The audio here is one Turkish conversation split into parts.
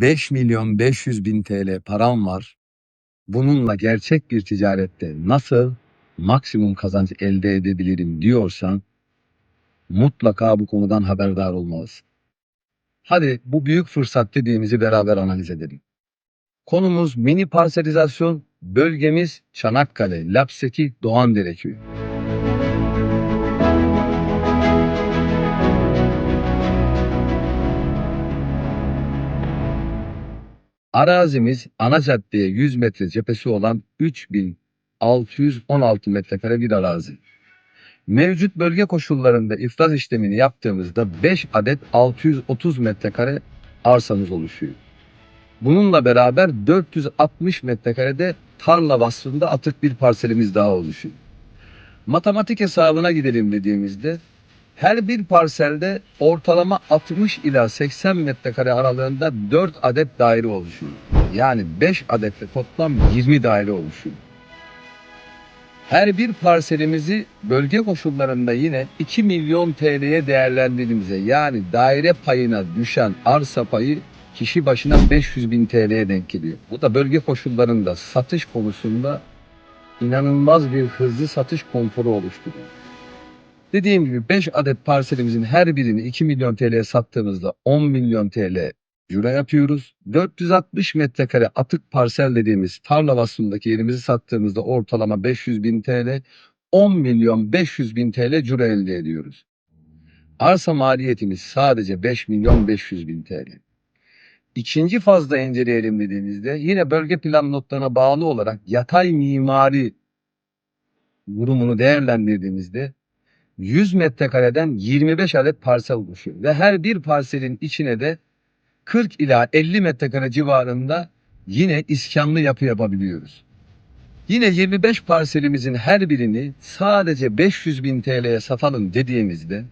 5 milyon 500 bin TL param var. Bununla gerçek bir ticarette nasıl maksimum kazanç elde edebilirim diyorsan mutlaka bu konudan haberdar olmalısın. Hadi bu büyük fırsat dediğimizi beraber analiz edelim. Konumuz mini parselizasyon, bölgemiz Çanakkale, Lapseki, Doğandere köyü. Arazimiz ana caddeye 100 metre cephesi olan 3616 metrekare bir arazi. Mevcut bölge koşullarında ifraz işlemini yaptığımızda 5 adet 630 metrekare arsamız oluşuyor. Bununla beraber 460 metrekarede tarla vasfında atık bir parselimiz daha oluşuyor. Matematik hesabına gidelim dediğimizde her bir parselde ortalama 60 ila 80 metrekare aralığında 4 adet daire oluşuyor. Yani 5 adette toplam 20 daire oluşuyor. Her bir parselimizi bölge koşullarında yine 2 milyon TL'ye değerlendirdiğimizde yani daire payına düşen arsa payı kişi başına 500 bin TL'ye denk geliyor. Bu da bölge koşullarında satış konusunda inanılmaz bir hızlı satış konforu oluşturuyor. Dediğim gibi 5 adet parselimizin her birini 2 milyon TL'ye sattığımızda 10 milyon TL cüre yapıyoruz. 460 metrekare atık parsel dediğimiz tarla vasfındaki yerimizi sattığımızda ortalama 500 bin TL, 10 milyon 500 bin TL cüre elde ediyoruz. Arsa maliyetimiz sadece 5 milyon 500 bin TL. İkinci fazla inceleyelim dediğimizde yine bölge plan notlarına bağlı olarak yatay mimari durumunu değerlendirdiğimizde 100 metrekareden 25 adet parsel oluşuyor ve her bir parselin içine de 40 ila 50 metrekare civarında yine iskanlı yapı yapabiliyoruz. Yine 25 parselimizin her birini sadece 500 bin TL'ye satalım dediğimizde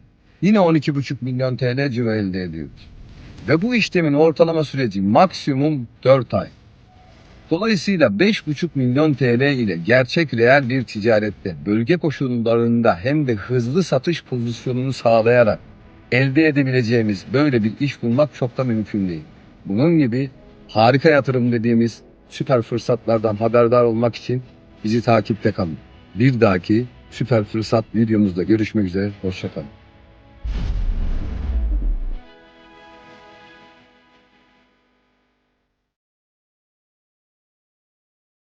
yine 12,5 milyon TL ciro elde ediyoruz. Ve bu işlemin ortalama süreci maksimum 4 ay. Dolayısıyla 5,5 milyon TL ile gerçek reel bir ticarette bölge koşullarında hem de hızlı satış pozisyonunu sağlayarak elde edebileceğimiz böyle bir iş bulmak çok da mümkün değil. Bunun gibi harika yatırım dediğimiz süper fırsatlardan haberdar olmak için bizi takipte kalın. Bir dahaki süper fırsat videomuzda görüşmek üzere. Hoşçakalın.